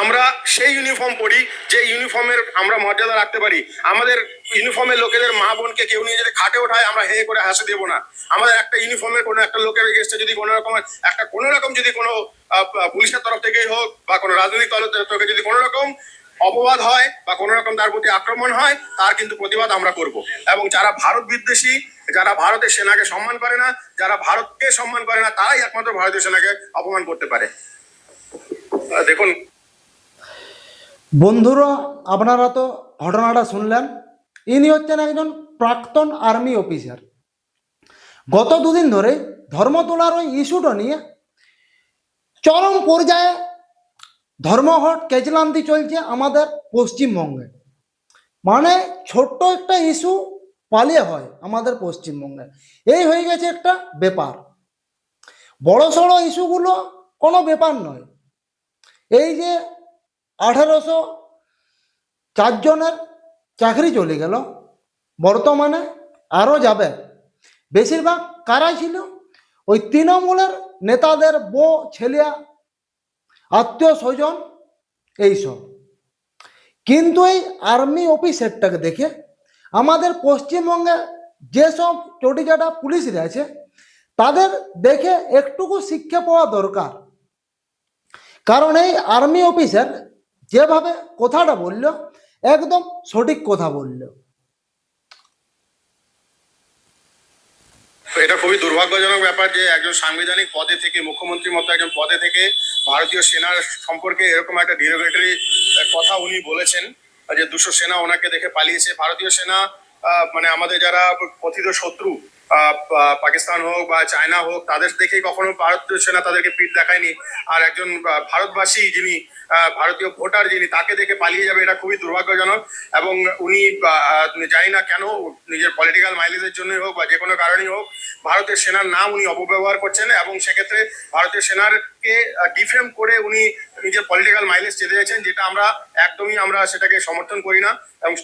আমরা সেই ইউনিফর্ম পরি, যে ইউনিফর্মের আমরা মর্যাদা রাখতে পারি। আমাদের ইউনিফর্মের লোকেদের মা বোনকে কেউ নিয়ে যদি খাটে ওঠায়, আমরা হে করে হাসি দেবো না। আমাদের একটা ইউনিফর্মের কোনো একটা লোকের এগেস্টে যদি কোনো রকম, একটা কোনো রকম যদি কোনো পুলিশের তরফ থেকেই হোক বা কোনো রাজনৈতিক দলের তরফ থেকে যদি কোনো রকম অপবাদ হয় বা কোনো রকম তার প্রতি আক্রমণ হয়, তার কিন্তু প্রতিবাদ আমরা করব। এবং যারা ভারত বিদ্বেষী, যারা ভারতের সেনাকে সম্মান করে না, যারা ভারতকে সম্মান করে না, তারাই একমাত্র ভারতীয় সেনাকে অপমান করতে পারে। দেখুন বন্ধুরা, আপনারা তো ঘটনাটা শুনলেন। ইনি হচ্ছেন একজন প্রাক্তন আর্মি অফিসার। গত দুদিন ধরে ধর্মতলার ওই ইস্যুটা নিয়ে চরম পর্যায়ে ধর্মঘট কেচলান্তি চলছে আমাদের পশ্চিমবঙ্গে। মানে ছোট্ট একটা ইস্যু পালিয়ে হয় আমাদের পশ্চিমবঙ্গে। এই হয়ে গেছে একটা ব্যাপার। বড় সড়ো ইস্যুগুলো কোনো ব্যাপার নয়। এই যে আঠারোশো চারজনের চাকরি চলে গেল। বর্তমানে আরও যাবে। বেশিরভাগ কারাই ছিল? ওই তৃণমূলের নেতাদের বউ ছেলিয়া আত্মীয় স্বজন এইসব কিন্তু এই আর্মি অফিসারটাকে দেখে আমাদের পশ্চিমবঙ্গে যেসব চটিচাটা পুলিশরা আছে, তাদের দেখে একটুকু শিক্ষা পাওয়া দরকার। কারণ এই আর্মি অফিসার যেভাবে কথাটা বলল, একদম সঠিক কথা বলল। এটা খুবই দুর্ভাগ্যজনক ব্যাপার যে একজন সাংবিধানিক পদে থেকে, মুখ্যমন্ত্রীর মতো একজন পদে থেকে ভারতীয় সেনার সম্পর্কে এরকম একটা ডিরোগেটরি কথা উনি বলেছেন, যে দুশো সেনা ওনাকে দেখে পালিয়েছে। ভারতীয় সেনা মানে আমাদের যারা কথিত শত্রু পাকিস্তান হোক বা চায়না হোক, তাদের দেখেই কখনো ভারতীয় সেনা তাদেরকে পিঠ দেখায়নি। আর একজন ভারতবাসী যিনি ভারতীয় ভোটার যিনি, তাকে দেখে পালিয়ে যাবে এটা খুবই দুর্ভাগ্যজনক এবং উনি জানি না কেন নিজের পলিটিক্যাল মাইলেজের জন্যই হোক বা যে কোনো কারণেই হোক ভারতের সেনার নাম উনি অপব্যবহার করছেন এবং সেক্ষেত্রে ভারতীয় সেনারকে ডিফেম করে উনি নিজের পলিটিক্যাল মাইলেজ চেতে যাচ্ছেন, যেটা আমরা একদমই আমরা সেটাকে সমর্থন করি না এবং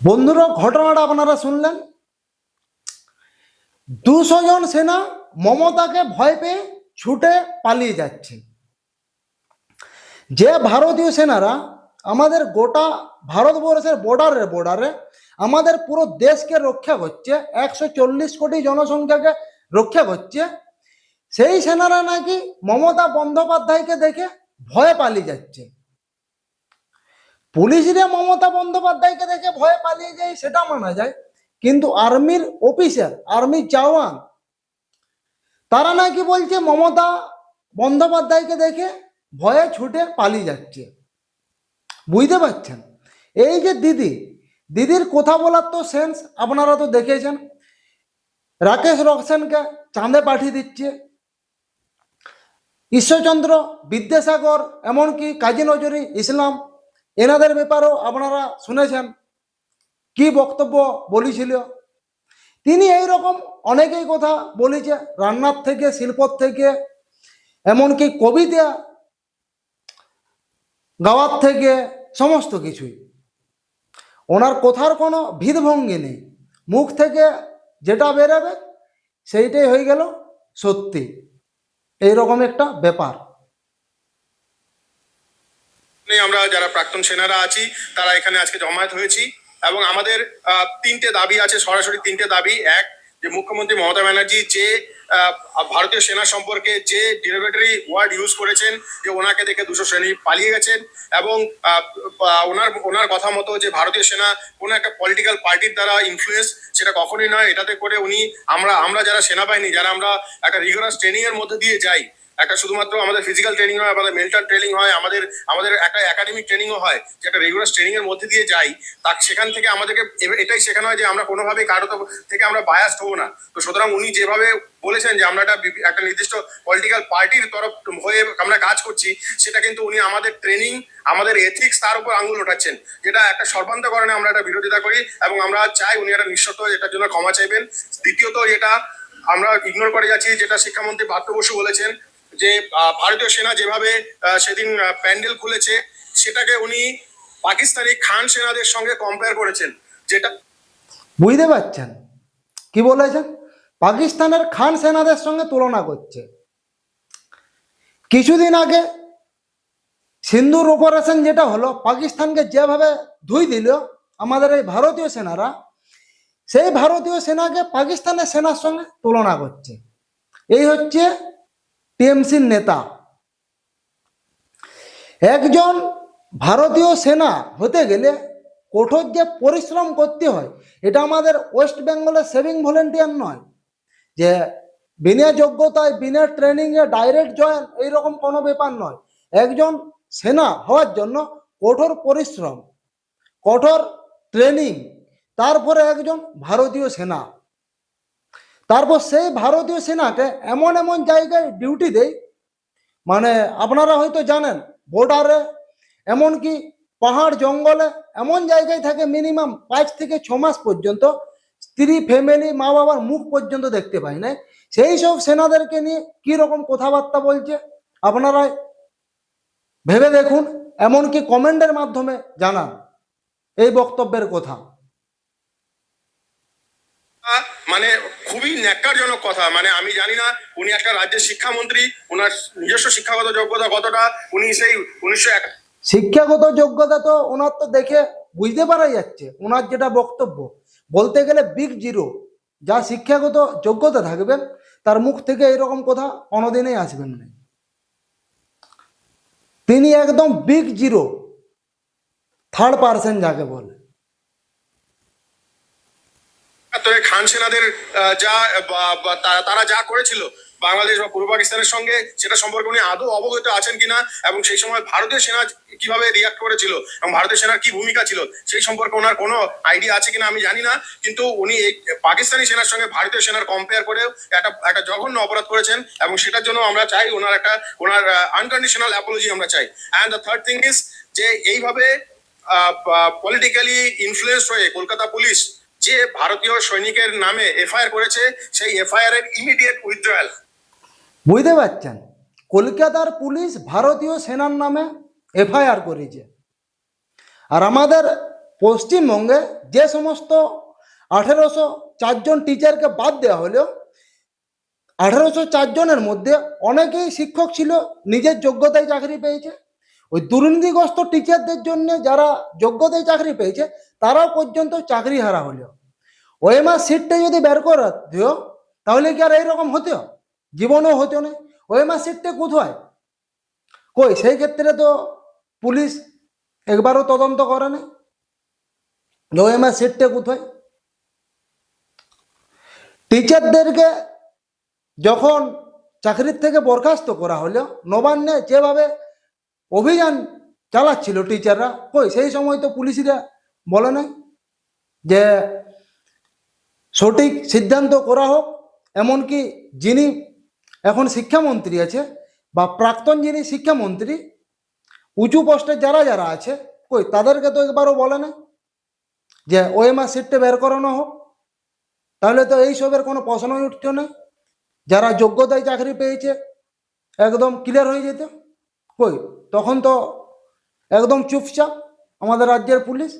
বন্ধুরা, ঘটনাটা আপনারা শুনলেন? দুশো জন সেনা মমতাকে ভয় পেয়ে ছুটে পালিয়ে যাচ্ছে। যে ভারতীয় সেনারা আমাদের গোটা ভারতবর্ষের বর্ডারে বর্ডারে আমাদের পুরো দেশকে রক্ষা করছে, একশো চল্লিশ কোটি জনসংখ্যাকে রক্ষা করছে, সেই সেনারা নাকি মমতা বন্দ্যোপাধ্যায়কে দেখে ভয়ে পালিয়ে যাচ্ছে। পুলিশরা মমতা বন্দ্যোপাধ্যায়কে দেখে ভয়ে পালিয়ে যায়, সেটা মানা যায়। কিন্তু আর্মির অফিসার আর্মির জওয়ান, তারা নাকি বলছে মমতা বন্দ্যোপাধ্যায়কে দেখে ভয়ে ছুটে পালিয়ে যাচ্ছে। বুঝতে পারছেন? এই যে দিদি, দিদির কথা বলার তো সেন্স আপনারা তো দেখেছেন। রাকেশ রোশনকে চাঁদে পাঠিয়ে দিচ্ছে। ঈশ্বরচন্দ্র, বিদ্যাসাগর, এমনকি কাজী নজরুল ইসলাম, এনাদের ব্যাপারেও আপনারা শুনেছেন। কি বক্তব্য বলেছিল? তিনি এই রকম অনেকেই কথা বলেছে, রান্নার থেকে, শিল্পর থেকে, এমনকি কবিতা গাওয়ার থেকে সমস্ত কিছুই। ওনার কথার কোনো ভিদভঙ্গি নেই। মুখ থেকে যেটা বেরোবে, সেইটাই হয়ে গেল সত্যি। এইরকম একটা ব্যাপার। আমরা যারা প্রাক্তন সেনারা আছি, তারা এখানে আজকে জমায়েত হয়েছি এবং আমাদের তিনটে দাবি আছে, সরাসরি তিনটে দাবি। এক যে মুখ্যমন্ত্রী মমতা ব্যানার্জি যে ভারতীয় সেনা সম্পর্কে যে ডিরোগেটরি ওয়ার্ড ইউজ করেছেন, যে ওনাকে দেখে দুশো শ্রেণি পালিয়ে গেছেন এবং ওনার ওনার কথা মতো যে ভারতীয় সেনা কোনো একটা পলিটিক্যাল পার্টির দ্বারা ইনফ্লুয়েন্স সেটা কখনোই নয়। এটাতে করে উনি, আমরা আমরা যারা সেনাবাহিনী, যারা আমরা একটা রিগুলার ট্রেনিং এর মধ্যে দিয়ে যাই একটা শুধুমাত্র আমাদের ফিজিক্যাল ট্রেনিং হয়, আমাদের মেন্টাল ট্রেনিং হয়, আমাদের আমাদের একটা একাডেমিক ট্রেনিংও হয়, যে একটা রেগুলার ট্রেনিং এর মধ্যে দিয়ে যাই, তার সেখান থেকে আমাদেরকে এটাই শেখানো হয় যে আমরা কোনোভাবেই কারও থেকে আমরা বায়াস্ট হব না। তো সুতরাং উনি যেভাবে বলেছেন যে আমরা একটা একটা নির্দিষ্ট পলিটিক্যাল পার্টির তরফ হয়ে আমরা কাজ করছি, সেটা কিন্তু উনি আমাদের ট্রেনিং আমাদের এথিক্স তার উপর আঙুল ওঠাচ্ছেন। যেটা একটা সর্বান্তকরণে আমরা একটা বিরোধিতা করি এবং আমরা চাই উনি একটা নিঃশর্ত এটার জন্য ক্ষমা চাইবেন। দ্বিতীয়ত যেটা আমরা ইগনোর করে যাচ্ছি, যেটা শিক্ষামন্ত্রী পার্থ বসু বলেছেন যে ভারতীয় সেনা যেভাবে সেদিন প্যান্ডেল খুলেছে, সেটাকে উনি পাকিস্তানি খান সেনাদের সঙ্গে কম্পেয়ার করেছেন, যেটা বুঝতে পারছেন? কি বলেছেন? পাকিস্তানের খান সেনাদের সঙ্গে তুলনা করছে। কিছুদিন আগে সিন্ধুর অপারেশন যেটা হলো, পাকিস্তানকে যেভাবে ধুই দিল, আমাদের এই ভারতীয় সেনারা, সেই ভারতীয় সেনাকে পাকিস্তানের সেনার সঙ্গে তুলনা করছে। এই হচ্ছে টিএমসির নেতা। একজন ভারতীয় সেনা হতে গেলে কঠোর যে পরিশ্রম করতে হয়, এটা আমাদের ওয়েস্ট বেঙ্গলের সেভিং ভলেন্টিয়ার নয়। যে বিনা যোগ্যতায়, বিনা ট্রেনিংয়ে ডাইরেক্ট জয়েন, এইরকম কোনো ব্যাপার নয়। একজন সেনা হওয়ার জন্য কঠোর পরিশ্রম, কঠোর ট্রেনিং, তারপরে একজন ভারতীয় সেনা। তারপর সেই ভারতীয় সেনাকে এমন এমন জায়গায় ডিউটি দেয় মানে আপনারা হয়তো জানেন বর্ডারে এমনকি পাহাড় জঙ্গলে এমন জায়গায় থাকে মিনিমাম পাঁচ থেকে ছ মাস পর্যন্ত স্ত্রী ফ্যামিলি মা বাবার মুখ পর্যন্ত দেখতে পাই না সেই সব সেনাদেরকে নিয়ে কি রকম কথাবার্তা বলছে, আপনারা ভেবে দেখুন, এমনকি কমেন্টের মাধ্যমে জানান। এই বক্তব্যের কথা। মানে খুবই ন্যাক্কারজনক কথা। মানে আমি জানি না, উনি একটা রাজ্যের শিক্ষামন্ত্রী ওনার নিজস্ব শিক্ষাগত যোগ্যতা কতটা, উনি সেই উনিশশো এক শিক্ষাগত যোগ্যতা তো ওনার তো দেখে বুঝতে পারা যাচ্ছে, ওনার যেটা বক্তব্য। বলতে গেলে বিগ জিরো যা শিক্ষাগত যোগ্যতা থাকবেন তার মুখ থেকে এরকম কথা কোনোদিনই আসবেন না। তিনি একদম বিগ জিরো থার্ড পার্সন যাকে বলে। একাত্তরে খান সেনাদের যা তারা যা করেছিল, বাংলাদেশ বা পূর্ব পাকিস্তানের সঙ্গে সেটা সম্পর্কে উনি আদৌ অবগত আছেন কিনা, এবং সেই সময় ভারতীয় সেনা কীভাবে রিয়াক্ট করেছিল, এবং ভারতীয় সেনার কি ভূমিকা ছিল, সেই সম্পর্কে ওনার কোনো আইডিয়া আছে কিনা আমি জানি না, কিন্তু উনি এই পাকিস্তানি সেনার সঙ্গে ভারতীয় সেনার কম্পেয়ার করেও একটা একটা জঘন্য অপরাধ করেছেন, এবং সেটার জন্য আমরা চাই ওনার একটা, ওনার আনকন্ডিশনাল অ্যাপোলজি আমরা চাই। And the third thing is যে এইভাবে পলিটিক্যালি ইনফ্লুয়েন্স হয়ে কলকাতা পুলিশ যে ভারতীয় সৈনিকের নামে এফআইআর করেছে, সেই এফআইআর এর ইমিডিয়েট উইথড্রয়াল বুঝতে পারছেন? কলকাতার পুলিশ ভারতীয় সেনার নামে এফআইআর করেছে। আর আমাদের পশ্চিমবঙ্গে যে সমস্ত আঠেরোশো চারজন টিচারকে বাদ দেওয়া হলেও আঠেরোশো চারজনের মধ্যে অনেকেই শিক্ষক ছিল, নিজের যোগ্যতায় চাকরি পেয়েছে। ওই দুর্নীতিগ্রস্ত টিচারদের জন্য যারা যোগ্যতায় চাকরি পেয়েছে, তারাও পর্যন্ত চাকরি হারা হলো ওএমআর সিটটা যদি বের করে দিও তাহলে কি আর এইরকম হতো জীবনেও হতো না। ওএমআর সিটটা কোথায়? কই? সেই ক্ষেত্রে তো পুলিশ একবারও তদন্ত করে না। ওএমআর সিটটা কোথায়? টিচারদেরকে যখন চাকরির থেকে বরখাস্ত করা হলো, নবান্নে যেভাবে অভিযান চালাচ্ছিল টিচাররা কই, সেই সময় তো পুলিশরা বলে নাই যে সঠিক সিদ্ধান্ত করা হোক, এমনকি যিনি এখন শিক্ষামন্ত্রী আছে বা প্রাক্তন যিনি শিক্ষামন্ত্রী, উঁচু পোস্টে যারা যারা আছে, কই, তাদেরকে তো একবারও বলে না যে ওএমআর সিটটা বের করানো হোক। তাহলে তো এইসবের কোনো প্রশ্নই উঠতো না। যারা যোগ্যতায় চাকরি পেয়েছে, একদম ক্লিয়ার হয়ে যেত। কই? তখন তো একদম চুপচাপ আমাদের রাজ্যের পুলিশ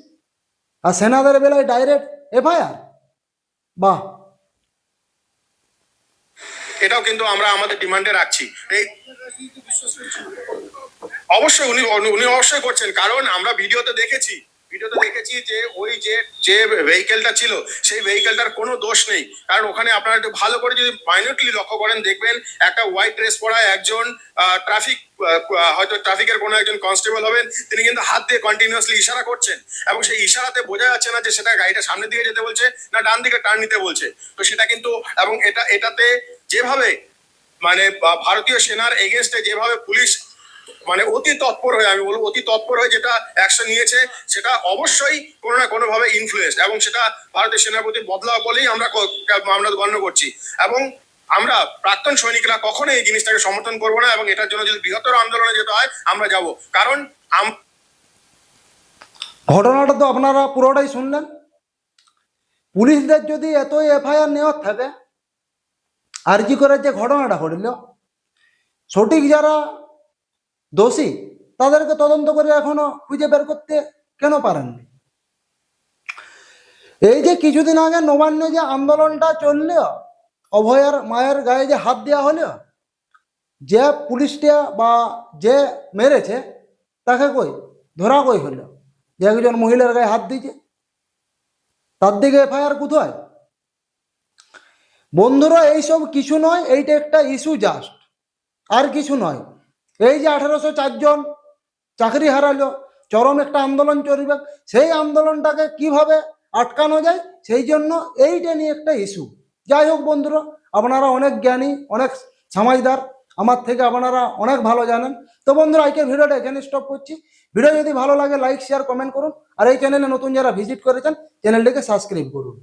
আর সেনাদের বেলায় ডাইরেক্ট এফআইআর বাহ। এটাও কিন্তু আমরা আমাদের ডিমান্ডে রাখছি। অবশ্যই উনি উনি অবশ্যই করছেন, কারণ আমরা ভিডিওতে দেখেছি ভিডিওতে দেখেছি যে ওই যে যে ভেহিকেলটা ছিল, সেই ভেহিকেলটার কোনো দোষ নেই। কারণ ওখানে আপনারা একটু ভালো করে যদি মাইনটলি লক্ষ্য করেন, দেখবেন একটা হোয়াইট ড্রেস পরা একজন ট্রাফিক হয়তো ট্রাফিকের কোনো একজন কনস্টেবল হবেন, তিনি কিন্তু হাত দিয়ে কন্টিনিউয়াসলি ইশারা করছেন এবং সেই ইশারাতে বোঝা যাচ্ছে না যে সেটা গাড়িটা সামনের দিকে যেতে বলছে না ডান দিকে টার্ন নিতে বলছে। তো সেটা কিন্তু, এবং এটা, এটাতে যেভাবে মানে ভারতীয় সেনার এগেনস্টে যেভাবে পুলিশ মানে অতি তৎপর হয়ে, আমি বলব অতি তৎপর হয়ে যেটা অ্যাকশন নিয়েছে, সেটা অবশ্যই কোনো না কোনো ভাবে ইনফ্লুয়েন্স এবং সেটা ভারতের সেনার প্রতি বদলাও বলেই আমরা ক- আমরা গণ্য করছি। এবং আমরা প্রাক্তন সৈনিকরা কখনো এই জিনিসটাকে সমর্থন করব না এবং এটার জন্য যদি বৃহত্তর আন্দোলনে যেতে হয়, আমরা যাব। কারণ ঘটনাটা তো আপনারা পুরোটাই শুনলেন। পুলিশদের যদি এতই এফআইআর নেওয়ার থাকে, আর আরজি করে যে ঘটনাটা ঘটল? সঠিক যারা দোষী? তাদেরকে তদন্ত করে এখনও খুঁজে বের করতে কেন পারেননি? এই যে কিছুদিন আগে নবান্নে যে আন্দোলনটা চলল, অভয়ার মায়ের গায়ে যে হাত দেওয়া হলো, যে পুলিশটা বা যে মেরেছে, তাকে কই? ধরা কই হলো? যে একজন মহিলার গায়ে হাত দিয়েছে? তার দিকে এফআইআর কোথায়? বন্ধুরা, এইসব কিছু নয়, এইটা একটা ইস্যু জাস্ট আর কিছু নয়। এই যে আঠারোশো চারজন চাকরি হারালো, চরম একটা আন্দোলন চলবে, সেই আন্দোলনটাকে কীভাবে আটকানো যায়, সেই জন্য এইটা নিয়ে একটা ইস্যু যাই হোক বন্ধুরা, আপনারা অনেক জ্ঞানী, অনেক সমাজদার, আমার থেকে আপনারা অনেক ভালো জানেন। তো বন্ধুরা, আজকের ভিডিওটা এখানে স্টপ করছি। ভিডিও যদি ভালো লাগে লাইক শেয়ার কমেন্ট করুন। আর এই চ্যানেলে নতুন যারা ভিজিট করেছেন চ্যানেলটিকে সাবস্ক্রাইব করুন।